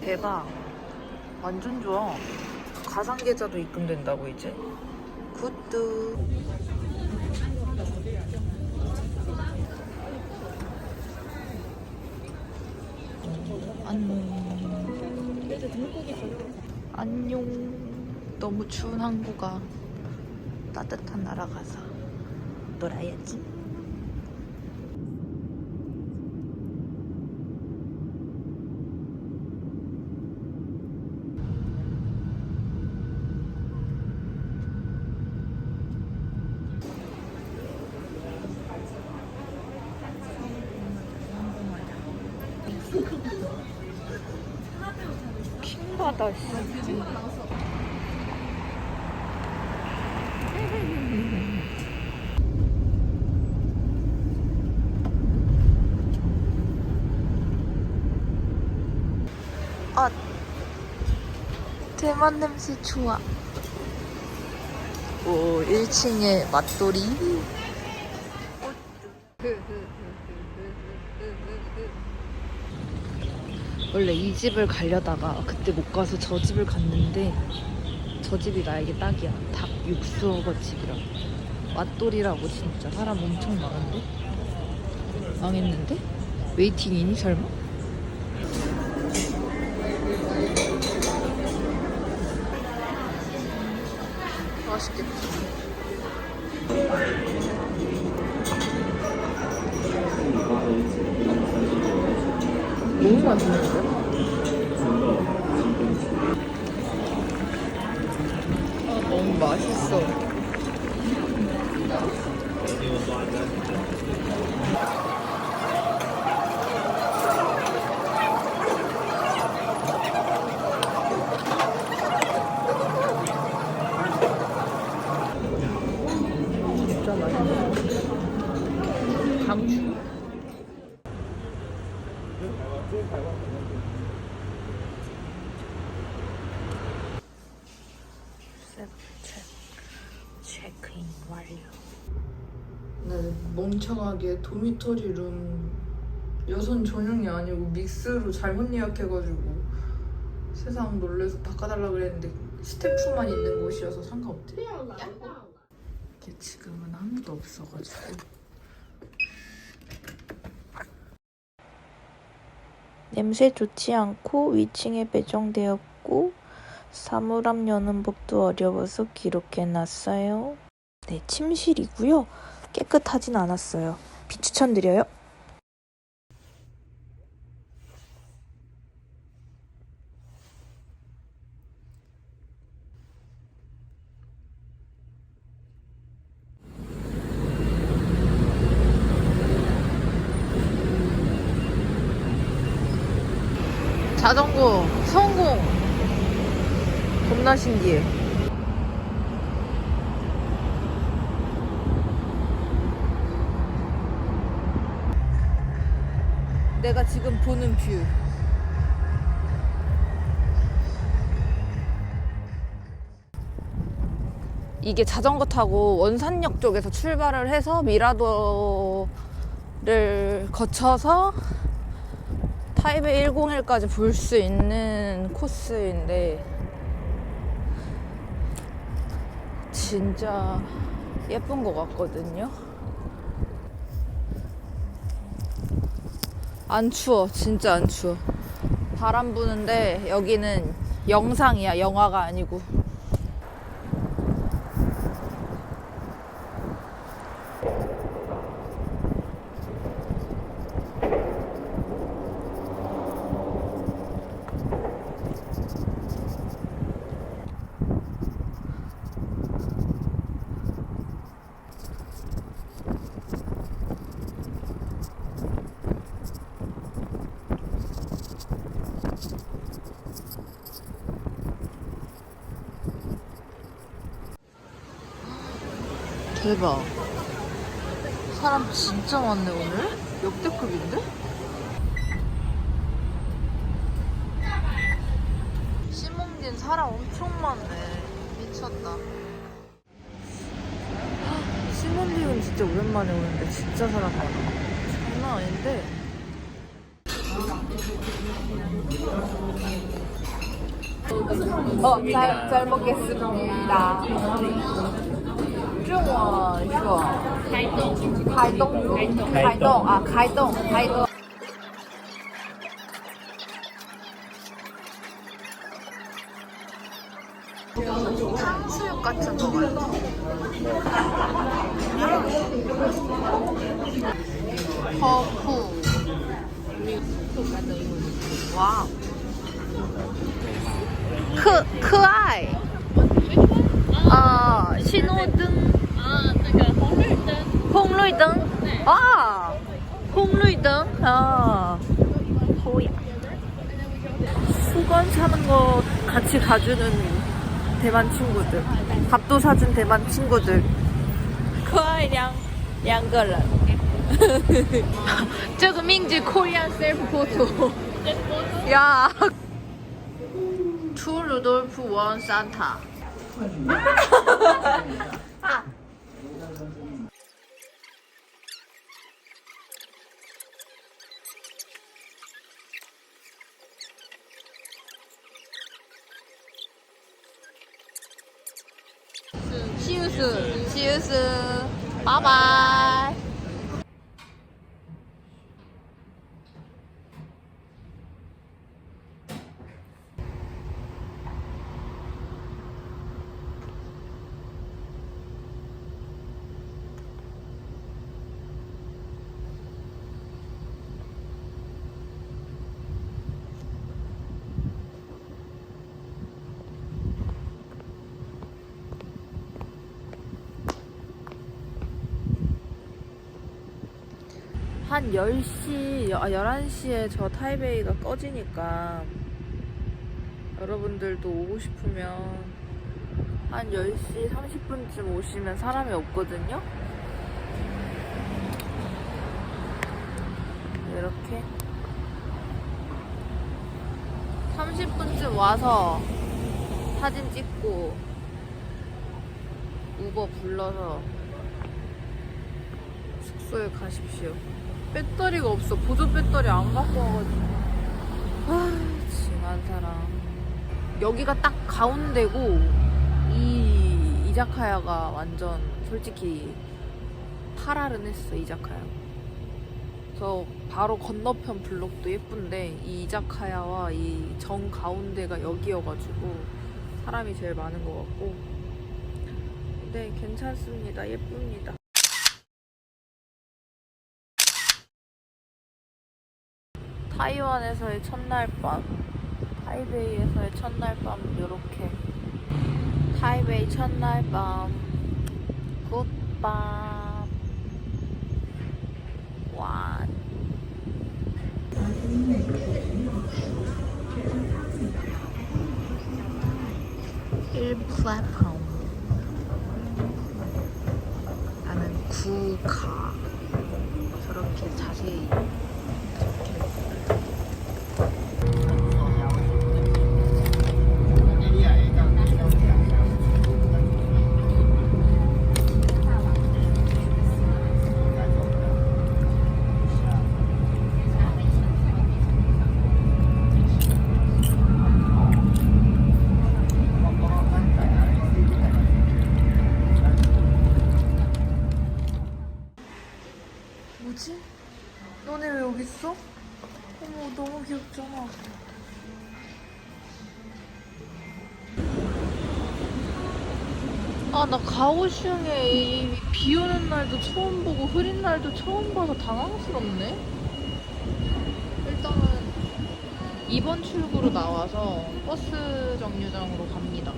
대박. 완전 좋아. 가상 계좌도 입금된다고 이제. 굿드. 안녕. 안녕. 너무 추운 항구가 따뜻한 나라 가서 놀아야지. 킹받아 씨. 아 대만 냄새 좋아 오 1층에 맛돌이 원래 이 집을 가려다가 그때 못 가서 저 집을 갔는데 저 집이 나에게 딱이야. 닭 육수 어거 집이라. 맛돌이라고 진짜 사람 엄청 많은데? 망했는데? 웨이팅이니 설마? 맛있겠다. 너무 맛있는데? 맛있어. 체크, 체크인 완료. 네, 멍청하게 도미토리 룸 여성 전용이 아니고 믹스로 잘못 예약해가지고 세상 놀래서 바꿔달라 그랬는데 스태프만 있는 곳이어서 상관없대. 이게 지금은 아무도 없어가지고. 냄새 좋지 않고 위층에 배정되었고 사물함 여는 법도 어려워서 기록해놨어요. 네, 침실이고요. 깨끗하진 않았어요. 비추천드려요. 자전거 성공! 겁나 신기해. 내가 지금 보는 뷰. 이게 자전거 타고 원산역 쪽에서 출발을 해서 미라도를 거쳐서 타이베이 101까지 볼 수 있는 코스인데 진짜 예쁜 것 같거든요. 안 추워, 진짜 안 추워. 바람 부는데 여기는 영상이야, 영화가 아니고. 대박. 사람 진짜 많네, 오늘? 역대급인데? 시몽진 사람 엄청 많네. 미쳤다. 시몬디온 진짜 오랜만에 오는데 진짜 사람 많아. 장난 아닌데? 어, 잘, 잘 먹겠습니다. 中文说开动，开动，开动啊，开动，开动。 탕수육 같은 거 같아. 허프. 와. 크, 크아이. 홍루이등. 아, 홍루이등. 아. 호야. 수건 사는 거 같이 가주는 대만 친구들. 밥도 사준 대만 친구들. 可爱两两个人。这个名字 Korean self photo。呀。出鲁多夫王三塔。 是，谢，是，拜拜。 한 10시, 아, 11시에 저 타이베이가 꺼지니까 여러분들도 오고 싶으면 한 10시 30분쯤 오시면 사람이 없거든요? 이렇게 30분쯤 와서 사진 찍고 우버 불러서 숙소에 가십시오. 배터리가 없어. 보조 배터리 안 갖고 와가지고. 아, 징한 사람. 여기가 딱 가운데고, 이 이자카야가 완전 솔직히 파랄은 했어, 이자카야. 저 바로 건너편 블록도 예쁜데, 이 이자카야와 이 정 가운데가 여기여가지고, 사람이 제일 많은 것 같고. 네, 괜찮습니다. 예쁩니다. 타이완에서의 첫날 밤, 타이베이에서의 첫날 밤, 요렇게. 타이베이 첫날 밤, 굿밤, 완. 일 플랫폼. 나는 구가. 저렇게 자세히 여기 있어? 어머 너무 귀엽잖아. 아 나 가오슝에 이비 오는 날도 처음 보고 흐린 날도 처음 봐서 당황스럽네. 일단은 2번 출구로 나와서 버스 정류장으로 갑니다.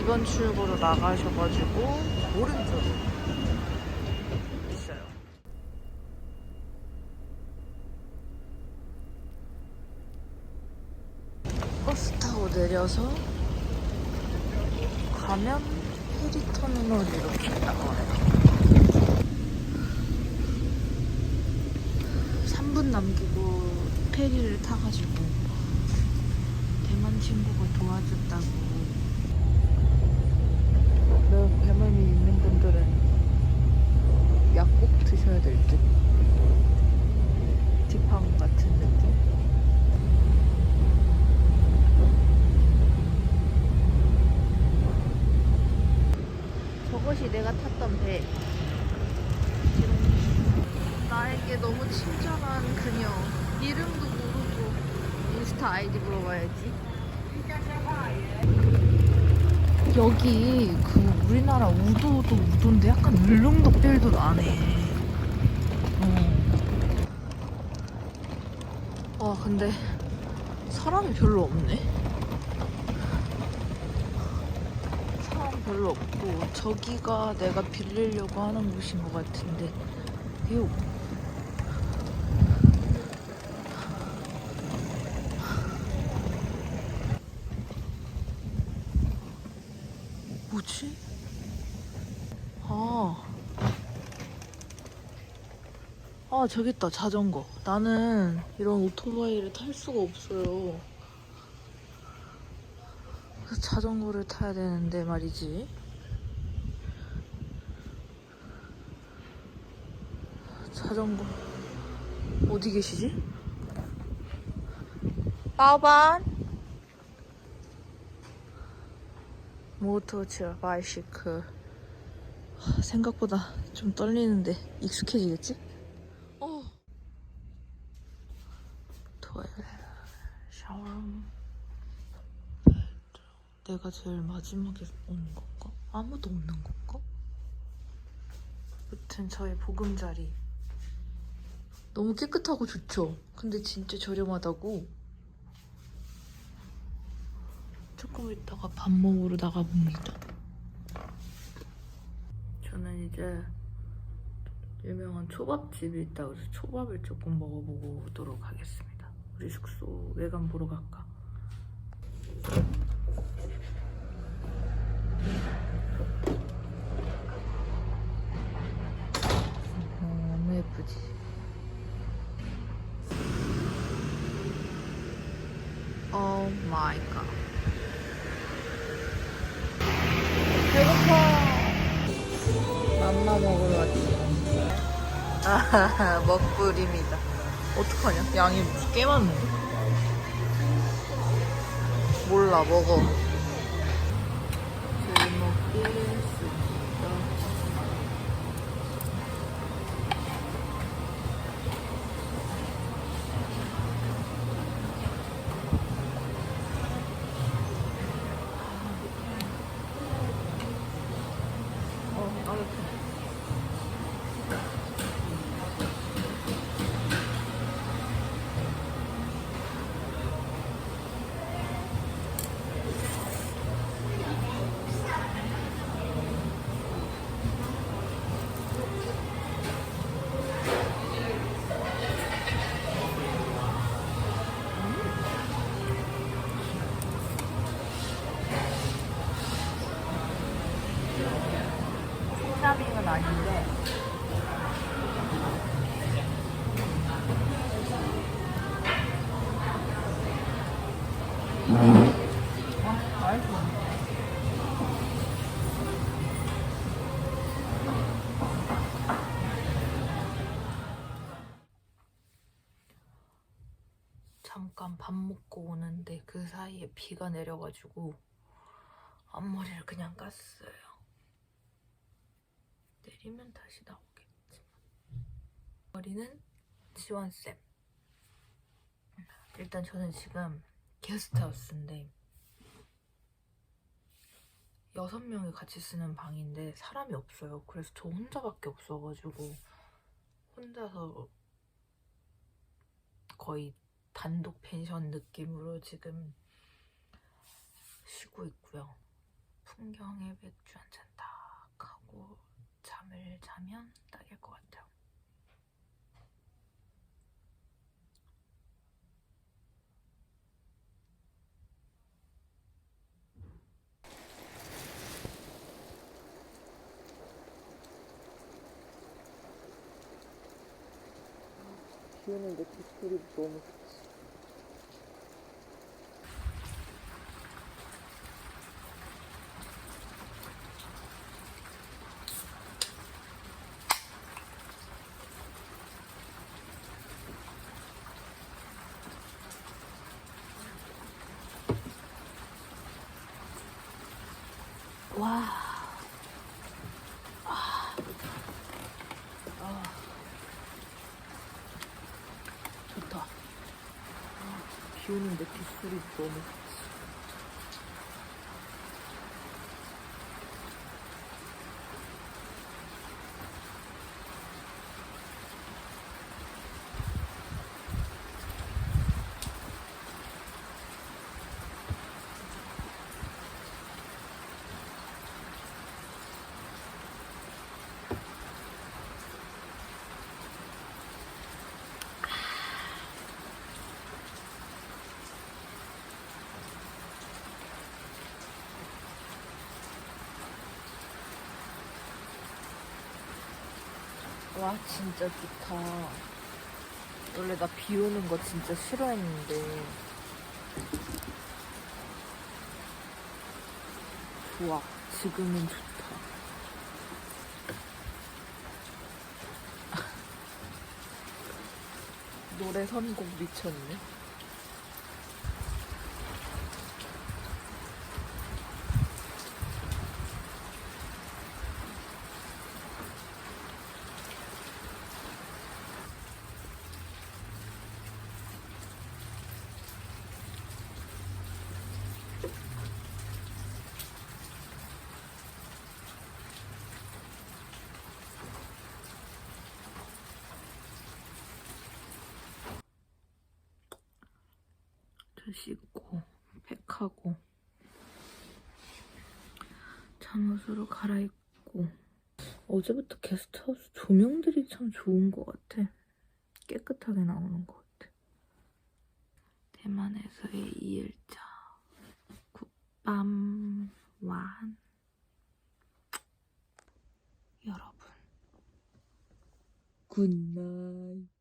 2번 출구로 나가셔가지고 오른쪽으로 있어요. 버스 타고 내려서 가면 페리터미널이 이렇게 나와요. 3분 남기고 페리를 타가지고 대만 친구가 도와줬다고. 너 배멀미 있는 분들은 약 꼭 드셔야 될 듯. 디팡 같은 느낌. 저것이 내가 탔던 배. 나에게 너무 친절한 그녀. 이름도 모르고 인스타 아이디 물어봐야지. 여기 그 우리나라 우도도 우도인데 약간 울릉도 빌도 나네. 어. 와 근데 사람이 별로 없네. 사람 별로 없고 저기가 내가 빌리려고 하는 곳인 것 같은데 요뭐지? 아. 아, 저기 있다, 자전거. 나는 이런 오토바이를 탈 수가 없어요. 그래서 자전거를 타야 되는데 말이지. 자전거. 어디 계시지? 빠반? 모토츠 바이시클 하, 생각보다 좀 떨리는데 익숙해지겠지? 어. 토일 샤워룸 내가 제일 마지막에 오는 건가? 아무도 없는 건가? 여튼 저의 보금자리 너무 깨끗하고 좋죠? 근데 진짜 저렴하다고 조금 있다가 밥 먹으러 나가봅니다. 저는 이제 유명한 초밥집이 있다고 해서 초밥을 조금 먹어보고 오도록 하겠습니다. 우리 숙소 외관 보러 갈까? 너무 예쁘지? 오 마이 갓. 배고파. 맘마 먹으러 왔지. 아, 먹부림이다. 어떡하냐? 양이 꽤 많네. 몰라, 먹어. Yeah. 콩나빙은 아닌데 아. 잠깐 밥 먹고 오는데 그 사이에 비가 내려가지고 앞머리를 그냥 깠어요. 내리면 다시 나오겠지만 머리는 지원쌤. 일단 저는 지금 게스트하우스인데 여섯 명이 같이 쓰는 방인데 사람이 없어요. 그래서 저 혼자밖에 없어가지고 혼자서 거의 단독 펜션 느낌으로 지금 쉬고 있고요. 풍경에 맥주 한잔딱 하고 밤을 자면 딱일 것 같아요. 아, 비 오는데 빗소리 너무 좋지. 와. 좋다. 아, 비 오는데 빗소리 너무 와, 진짜 좋다. 원래 나 비 오는 거 진짜 싫어했는데. 좋아. 지금은 좋다. 노래 선곡 미쳤네. 저 씻고 팩하고 잠옷으로 갈아입고. 어제부터 게스트하우스 조명들이 참 좋은 것 같아. 깨끗하게 나오는 것 같아. 대만에서의 2일차 굿밤 완. 여러분. 굿나잇